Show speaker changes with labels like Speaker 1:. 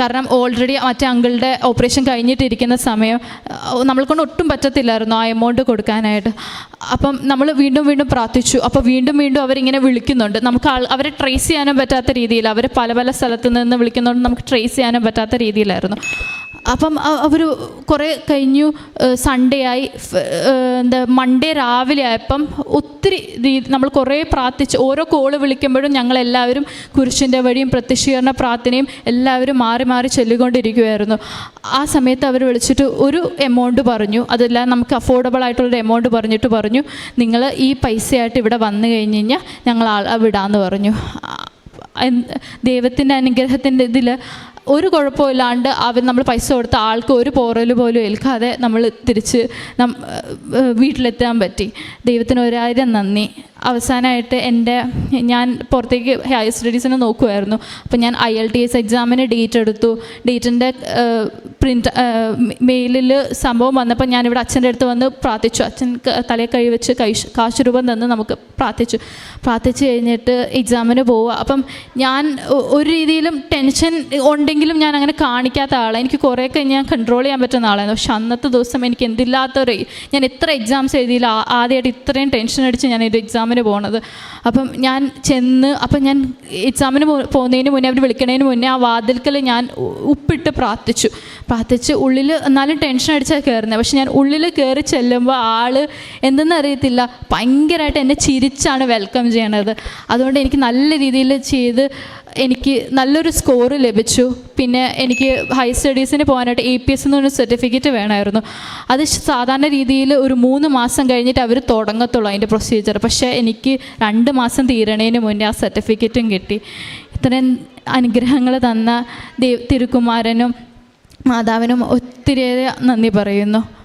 Speaker 1: കാരണം ഓൾറെഡി മറ്റേ അങ്കിളുടെ ഓപ്പറേഷൻ കഴിഞ്ഞിട്ടിരിക്കുന്ന സമയം നമ്മളെക്കൊണ്ട് ഒട്ടും പറ്റത്തില്ലായിരുന്നു ആ എമൗണ്ട് കൊടുക്കാനായിട്ട്. അപ്പം നമ്മൾ വീണ്ടും വീണ്ടും പ്രാർത്ഥിച്ചു. അപ്പോൾ വീണ്ടും വീണ്ടും അവരിങ്ങനെ വിളിക്കുന്നുണ്ട്. നമുക്ക് അവരെ ട്രേസ് ചെയ്യാനും പറ്റാത്ത രീതിയിൽ അവർ പല പല സ്ഥലത്ത് നിന്ന് വിളിക്കുന്നതുകൊണ്ട് നമുക്ക് ട്രേസ് ചെയ്യാനും പറ്റാത്ത രീതിയിലായിരുന്നു. അപ്പം അവർ കുറേ കഴിഞ്ഞു സൺഡേ ആയി. എന്താ മൺഡേ രാവിലെ ആയപ്പം ഒത്തിരി രീതി നമ്മൾ കുറേ പ്രാർത്ഥിച്ച് ഓരോ കോൾ വിളിക്കുമ്പോഴും ഞങ്ങളെല്ലാവരും കുരിശിന്റെ വഴിയും പ്രത്യക്ഷീകരണ പ്രാർത്ഥനയും എല്ലാവരും മാറി മാറി ചൊല്ലിക്കൊണ്ടിരിക്കുമായിരുന്നു ആ സമയത്ത് അവർ വിളിച്ചിട്ട് ഒരു എമൗണ്ട് പറഞ്ഞു. അതെല്ലാം നമുക്ക് അഫോർഡബിൾ ആയിട്ടുള്ളൊരു എമൗണ്ട് പറഞ്ഞിട്ട് പറഞ്ഞു. നിങ്ങൾ ഈ പൈസയായിട്ട് ഇവിടെ വന്നു കഴിഞ്ഞ് കഴിഞ്ഞാൽ ഞങ്ങൾ ആ വിടാമെന്ന് പറഞ്ഞു. ദൈവത്തിന്റെ അനുഗ്രഹത്തിന്റെ ഇതിൽ ഒരു കുഴപ്പമില്ലാണ്ട് അവർ നമ്മൾ പൈസ കൊടുത്ത ആൾക്ക് ഒരു പോറൽ പോലും ഏൽക്കാതെ നമ്മൾ തിരിച്ച് വീട്ടിലെത്താൻ പറ്റി. ദൈവത്തിന് ഒരായിരം നന്ദി. അവസാനമായിട്ട് എന്റെ ഞാൻ പുറത്തേക്ക് ഹയർ സ്റ്റഡീസിന് നോക്കുമായിരുന്നു അപ്പോൾ ഞാൻ ഐ എൽ ടി എസ് എക്സാമിന് ഡേറ്റ് എടുത്തു. ഡേറ്റിന്റെ പ്രിന്റ് മെയിലിൽ സംഭവം വന്നപ്പോൾ ഞാനിവിടെ അച്ഛന്റെ അടുത്ത് വന്ന് പ്രാർത്ഥിച്ചു. അച്ഛൻ തലയിൽ കഴി വെച്ച് കൈ കാശ് രൂപം തന്ന് നമുക്ക് പ്രാർത്ഥിച്ചു. പ്രാർത്ഥിച്ച് കഴിഞ്ഞിട്ട് എക്സാമിന് പോവുക. അപ്പം ഞാൻ ഒരു രീതിയിലും ടെൻഷൻ ഉണ്ടെങ്കിലും ഞാൻ അങ്ങനെ കാണിക്കാത്ത ആളാണ് എനിക്ക് കുറേയൊക്കെ ഞാൻ കൺട്രോൾ ചെയ്യാൻ പറ്റുന്ന ആളായിരുന്നു. പക്ഷെ അന്നത്തെ ദിവസം എനിക്ക് എന്തില്ലാത്തൊരു ഞാൻ എത്ര എക്സാംസ് എഴുതിയില്ല ആദ്യമായിട്ട് ഇത്രയും ടെൻഷൻ അടിച്ച് ഞാൻ ഒരു എക്സാമിന് പോണത്. അപ്പം ഞാൻ ചെന്ന് അപ്പം ഞാൻ എക്സാമിന് പോകുന്നതിന് മുന്നേ അവർ വിളിക്കണതിന് മുന്നേ ആ വാതിൽക്കൽ ഞാൻ ഉപ്പിട്ട് പ്രാർത്ഥിച്ചു. പ്രാർത്ഥിച്ച് ഉള്ളിൽ എന്നാലും ടെൻഷൻ അടിച്ചാൽ കയറുന്നത് പക്ഷെ ഞാൻ ഉള്ളിൽ കയറി ചെല്ലുമ്പോൾ ആൾ എന്തെന്ന് അറിയത്തില്ല. ഭയങ്കരമായിട്ട് എന്നെ ചിരിച്ചാണ് വെൽക്കം ചെയ്യണത്. അതുകൊണ്ട് എനിക്ക് നല്ല രീതിയിൽ ചെയ്ത് എനിക്ക് നല്ലൊരു സ്കോർ ലഭിച്ചു. പിന്നെ എനിക്ക് ഹയർ സ്റ്റഡീസിന് പോകാനായിട്ട് എ പി എസ് എന്ന് പറഞ്ഞ സർട്ടിഫിക്കറ്റ് വേണമായിരുന്നു. അത് സാധാരണ രീതിയിൽ ഒരു മൂന്ന് മാസം കഴിഞ്ഞിട്ട് അവർ തുടങ്ങത്തുള്ളൂ അതിന്റെ പ്രൊസീജിയർ പക്ഷേ എനിക്ക് രണ്ട് മാസം തീരണേന് മുന്നേ ആ സർട്ടിഫിക്കറ്റും കിട്ടി. ഇത്രയും അനുഗ്രഹങ്ങൾ തന്ന തിരുക്കുമാരനും മാതാവിനും ഒത്തിരിയേറെ നന്ദി പറയുന്നു.